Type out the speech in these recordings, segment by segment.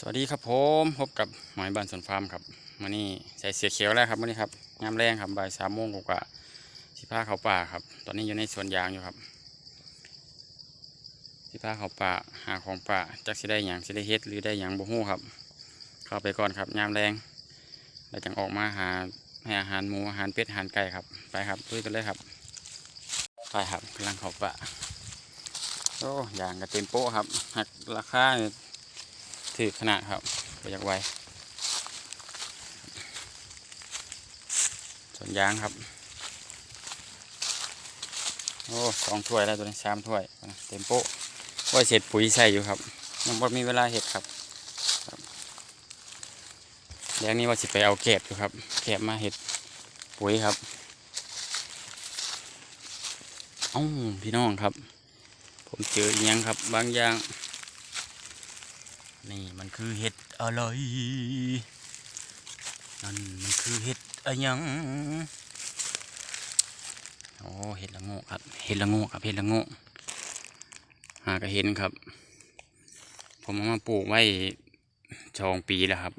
สวัสดีครับผมพบกับหมอยบ้านสวนฟาร์มครับมื่อนี้ใส่เสียเขียวแล้วครับมื่อนี้ครับงามแรงครับบ่ายสามโมงกว่าสิพาเขาป่าครับ ตอนนี้อยู่ในสวนยางอยู่ครับสิพาเขาป่าหาของป่าจักสิได้หยังสิได้เฮ็ดหรือได้หยังบ่ฮู้ครับ เข้าไปก่อนครับยามแรงแล้วจังออกมาหาให้อาหารหมูอาหารเป็ดอาหารไก่ครับไปครับลุยกันเลยครับไปครับกำลังเขาป่าโอ้ยางก็เต็มโป๊ะครับหักราคาเนี่ ถือขนาดครับไปอยากไวส่วนยางครับ โอ้สองถ้วยแล้วตัวนี้สามถ้วย เต็มโป๊ะว่าเสร็จปุ๋ยใส่อยู่ครับยังบ่มีเวลาเห็ดครับครับแล้งนี้ว่าสิไปเอาแกบอยู่ครับแกบมาเห็ดปุ๋ยครับเอ้าพี่น้องครับ ผมเจออีกยังครับ บางอย่าง นี่มันคือเห็ดอะไร นั่นมันคือเห็ดอะยังโอ้เห็ดละโงกครับ เห็ดละโงกครับ เห็ดละโงกหากระเห็นครับ ผมเอามาปลูกไว้ชองปีแล้วครับ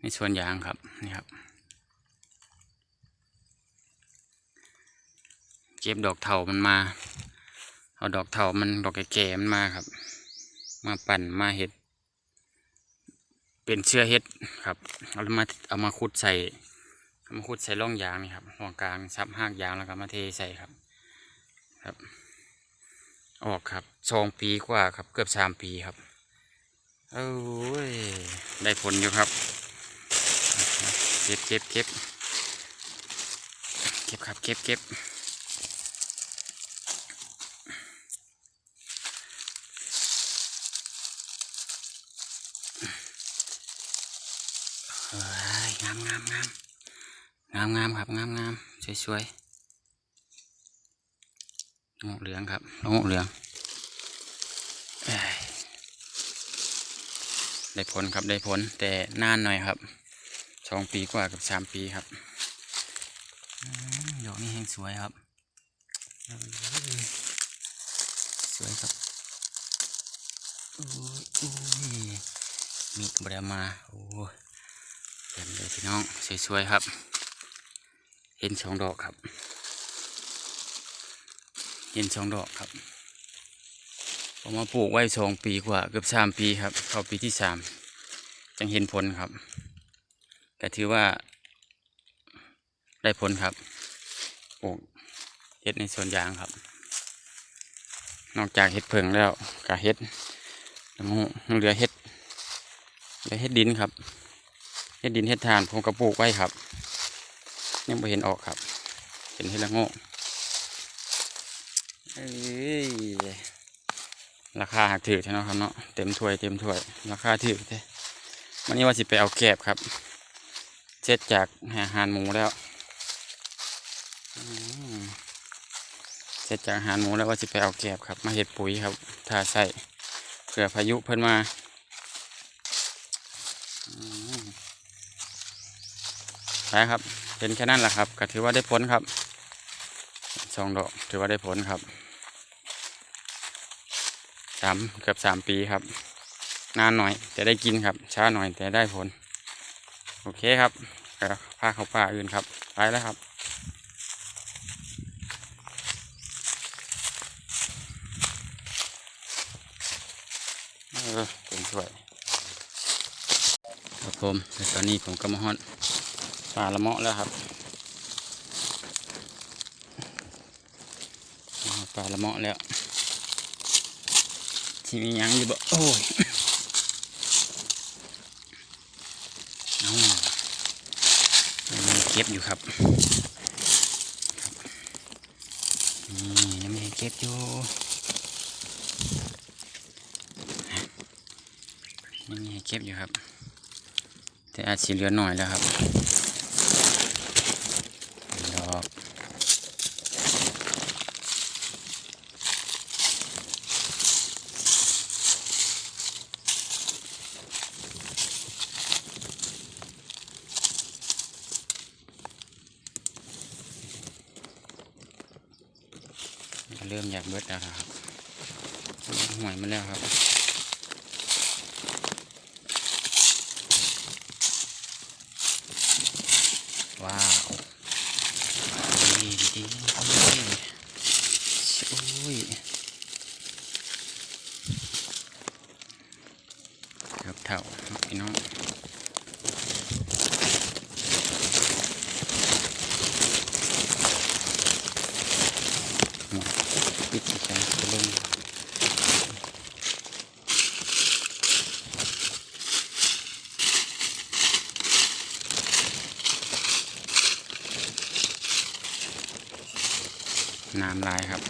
ในสวนยางครับนี่ครับ เก็บดอกเถามันมา เอาดอกเถามันดอกแก่ๆมันมาครับ มาปั่นมาเห็ด เป็นเชื้อเห็ดครับเอามาเอามาขุดใส่เอามาขุดใส่ร่องยางนี่ครับร่องกลางซับหากยางแล้วก็มาเทใส่ครับครับ ออกครับสองปีกว่าครับเกือบสามปีครับโอ้ยได้ผลอยู่ครับเก็บเก็บเก็บเก็บครับเก็บเก็บ งามงามงามงามงามครับงามงามสวยสวยๆงกเหลืองครับงกเหลืองได้ผลครับได้ผลแต่นานหน่อยครับสองปีกว่ากับสามปีครับดอกนี้แห้งสวยครับ สวยครับอุ้อุ้มีกระเบมาโอ้ เต็มเลยพี่น้องสวยๆครับ เห็นสองดอกครับ เห็นสองดอกครับผมมาปลูกไว้สองปีกว่าเกือบสามปีครับ เข้าปีที่สามจังเห็นผลครับแต่ถือว่า ได้ผลครับปลูกเห็ดในสวนยางครับ นอกจากเห็ดเพิงแล้วก็เห็ดแล้วยังเหลือเห็ดเหลือเห็ดดินครับ เฮ็ดดินเฮ็ดทานผมกระปลูกไว้ครับยังไม่เห็นออกครับ เห็นเฮ็ดละโง่เอ้ยราคาหักถือใช่เนาะครับเนาะเต็มถ้วยเต็มถ้วย ราคาถือแท้วันนี้ว่าสิไปเอาแกบครับเช็ดจากอาหารหมูแล้วเช็ดจากอาหารหมูแล้วว่าสิไปเอาแกบครับ มาเห็ดปุ๋ยครับถ้าใส่เผื่อพายุเพิ่นมา อืมไปครับเป็นแค่นั้นแหละครับก็ถือว่าได้ผลครับสองดอกถือว่าได้ผลครับสามเกือบสามปีครับ นานหน่อยแต่ได้กินครับ ช้าหน่อยแต่ได้ผล โอเคครับก็พาเขาป่าอื่นครับไปแล้วครับเออเป็นสวยครับผมแต่ตอนนี้ผมก็มาฮอด ปลาละเมาะแล้วครับปลาละเมาะแล้วที่มียังอยู่บ่โอ้ยเอายังมีเก็บอยู่ครับครับนี่ยังมีเก็บอยู่ยังมีเก็บอยู่ครับ แต่อาจสีเหลือหน่อยแล้วครับ แล้วครับหวยมาแล้วครับ ว้าวดีดีโอ้ยครัเท่าพี่น้องหมด ปิดแขนลงน้ำลายครับ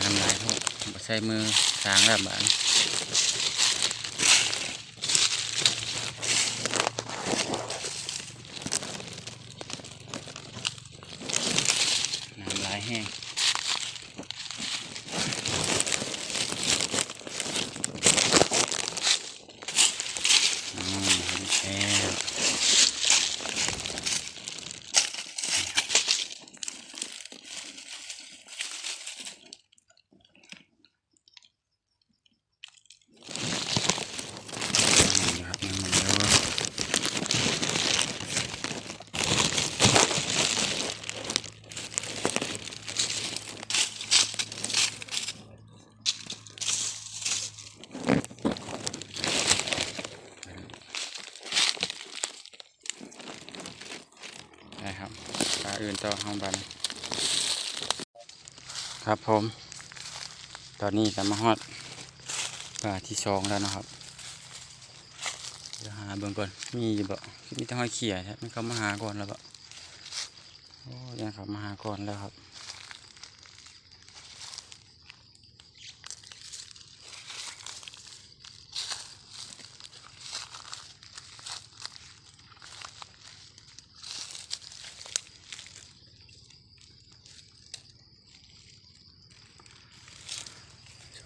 น้ำลายพวกใช้มือสางแบบนน้ำลายแห้งอืมแห้งนี่ครับน้ำมันเยอะ นะครับปลาอื่นต่อห้องบันครับผม ตอนนี้ก็มาฮอดปลาที่สองแล้วนะครับเดี๋ยวหาเบิ่งก่อนมีบ่มีแต่หอยเขี่ยใช่มันเขามาหาก่อนแล้วบ่โอ้ยังเขามาหาก่อนแล้วครับ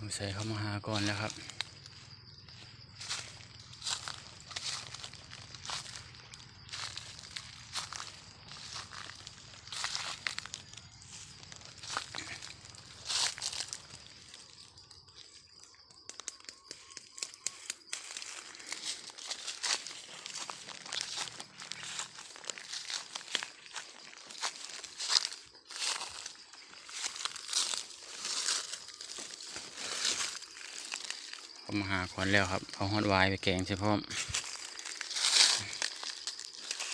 สงสัยเขามาหาก่อนแล้วครับ เขามาหาก่อนแล้วครับเอาฮอดวายไปแกงใช่พร้อม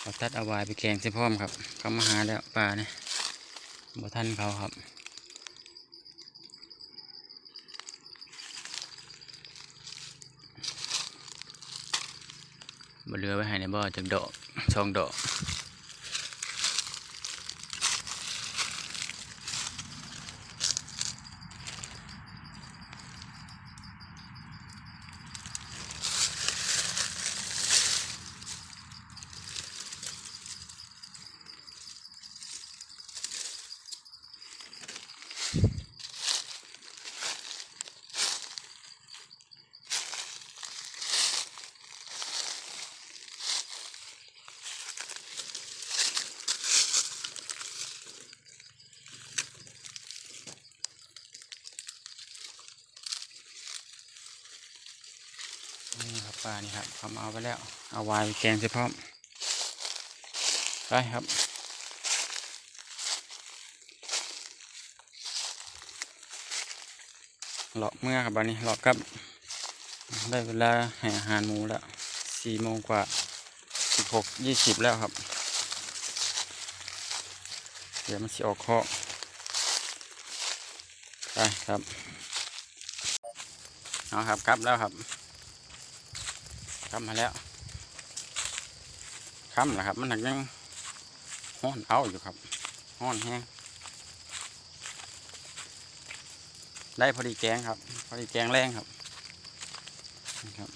เอาตัดเอาวายไปแกงใช่พร้อมครับเขามาหาแล้วปลาเนี่ยบ่ทันเขาครับบ่เหลือไว้ให้ในบ่อจักดอกสองดอก ปลานี่ครับเขามเอาไปแล้ว เอาวายแกงใช่พร้อม ไปครับเลาะเมื่อครับบันนี้เลาะกลับ ได้เวลาให้อาหารหมูแล้วสี่โมงกว่าสิบหกยี่สิบแล้วครับ เดี๋ยวมันสิออกเคาะไปครับเอาครับกลับแล้วครับ กลับมาแล้วค่ำแล้วครับ มันหนักยังห้อนเอาอยู่ครับห้อนแห้งได้พอดีแกงครับ พอดีแกงแรงครับครับ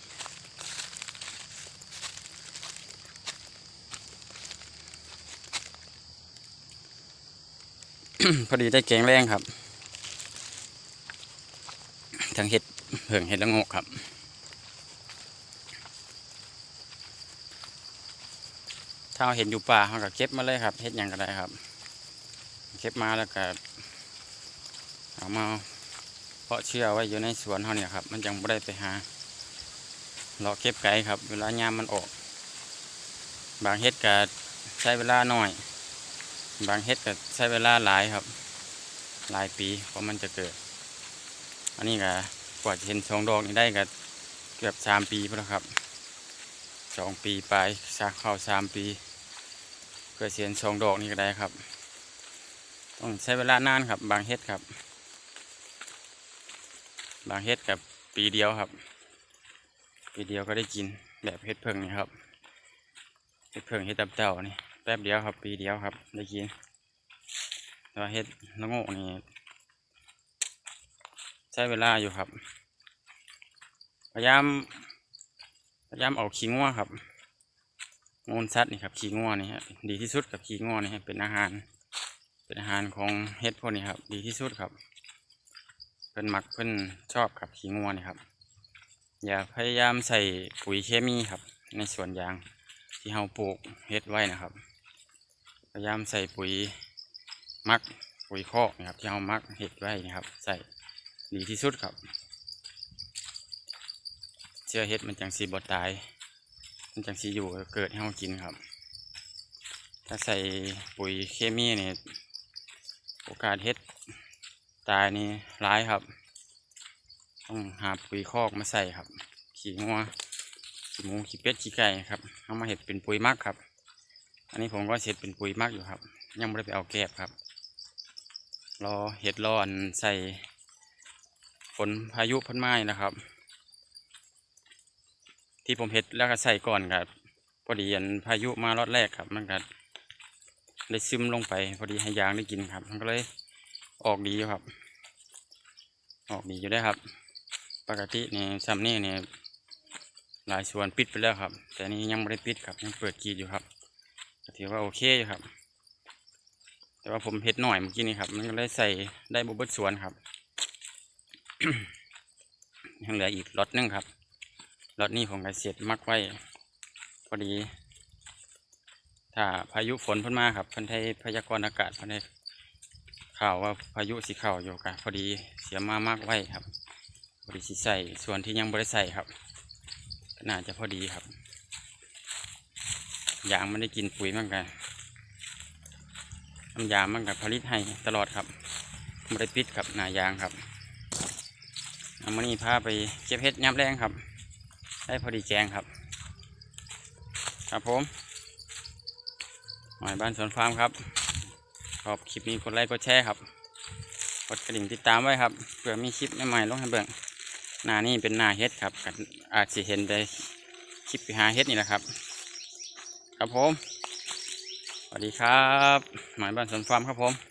พอดีได้แกงแรงครับทั้งเห็ดเผิงเห็ดละงกครับ ถ้าเราเห็นอยู่ป่าเราก็เก็บมาเลยครับเห็ดหยังก็ได้ครับ เก็บมาแล้วก็เอามาเพาะเชื่อไว้อยู่ในสวนเขาเนี่ยครับ มันยังไม่ได้ไปหาเราเก็บไก่ครับ เวลายามมันออก บางเห็ดก็ใช้เวลาหน่อย บางเห็ดก็ใช้เวลาหลายครับ หลายปีเพราะมันจะเกิด อันนี้ก็กว่าจะเห็นสองดอกนี้ได้ก็เกือบสามปีพอแล้วครับสองปีไปลายสาเข้าสามปี เพื่อเสียนสองดอกนี้ก็ได้ครับ ต้องใช้เวลานานครับ บางเฮ็ดครับ บางเฮ็ดกับปีเดียวครับ ปีเดียวก็ได้กินแบบเฮ็ดเพิ่งนี่ครับเฮ็ดเพิ่งเฮ็ดตับเต่านี่แป๊บเดียวครับ ปีเดียวครับ ได้กินแต่ว่าเฮ็ดละโงกนี่ใช้เวลาอยู่ครับ พยายามพยายามเอาขี้งัวครับ มูลสัตว์นี่ครับขี้งัวนี่ฮะดีที่สุดกับขี้งัวนี่ฮะเป็นอาหาร เป็นอาหารของเฮ็ดพวกนี้ครับ ดีที่สุดครับเพิ่นมักเพิ่นชอบครับขี้งัวนี่ครับ อย่าพยายามใส่ปุ๋ยเคมีครับ ในสวนยางที่เราปลูกเฮ็ดไว้นะครับ พยายามใส่ปุ๋ยมักปุ๋ยคอกนะครับที่เรามักเฮ็ดไว้นะครับ ใส่ดีที่สุดครับ เชื่อเฮ็ดมันจังสีบดตาย มันจังสีอยู่เกิดให้เรากินครับ ถ้าใส่ปุ๋ยเคมีเนี่ยโอกาสเฮ็ดตายนี่ร้ายครับ ต้องหาปุ๋ยคอกมาใส่ครับ ขี้งัวขี้หมูขี้เป็ดขี้ไก่ครับเอามาเห็ดเป็นปุ๋ยมักครับ อันนี้ผมก็เสร็จเป็นปุ๋ยมักอยู่ครับ ยังไม่ได้ไปเอาแกบครับรอเห็ดรออันใส่ฝนพายุพันไม้นะครับ ที่ผมเห็ดแล้วก็ใส่ก่อนครับ พอดีอันพายุมารอดแรกครับ มันก็ได้ซึมลงไป พอดีให้ยางได้กินครับ มันก็เลยออกดีอยู่ครับ ออกดีอยู่ได้ครับ ปกตินี่ซัมนี่เนี่ยหลายส่วนปิดไปแล้วครับ แต่นี่ยังไม่ได้ปิดครับ ยังเปิดกรีดอยู่ครับถือว่าโอเคอยู่ครับ แต่ว่าผมเห็ดหน่อยเมื่อกี้นี่ครับ มันก็เลยใส่ได้บุบดสวนครับยังเหลืออีกล็อตหนึงครับ ล็อตนี้ผมก็เสร็จมักไว้ พอดี ถ้าพายุฝนเพิ่นมาครับเพิ่นให้พยากรณ์อากาศเพิ่นให้ข่าวว่าพายุสิเข้าอยู่กันพอดีเสียมามากไว้ครับ พอดีสิใส่ส่วนที่ยังบริใส่ครับน่าจะพอดีครับยางมันได้กินปุ๋ยมันกันน้ำยางมันกับผลิตให้ตลอดครับไม่ได้ปิดครับหนายางครับเอามานี่พาไปเก็บเห็ดย้ำแรงครับ ได้พอดีแจงครับ ครับผมหมายบ้านสวนฟาร์มครับขอบคลิปนี้กดไลค์กดแชร์ครับ กดกระดิ่งติดตามไว้ครับเผื่อมีคลิปใหม่ๆลงให้เบิ่งหน้านี่เป็นหน้าเฮ็ดครับก็อาจจะเห็นได้คลิปไปหาเฮ็ดนี่แหละครับ ครับผมสวัสดีครับหมายบ้านสวนฟาร์มครับผม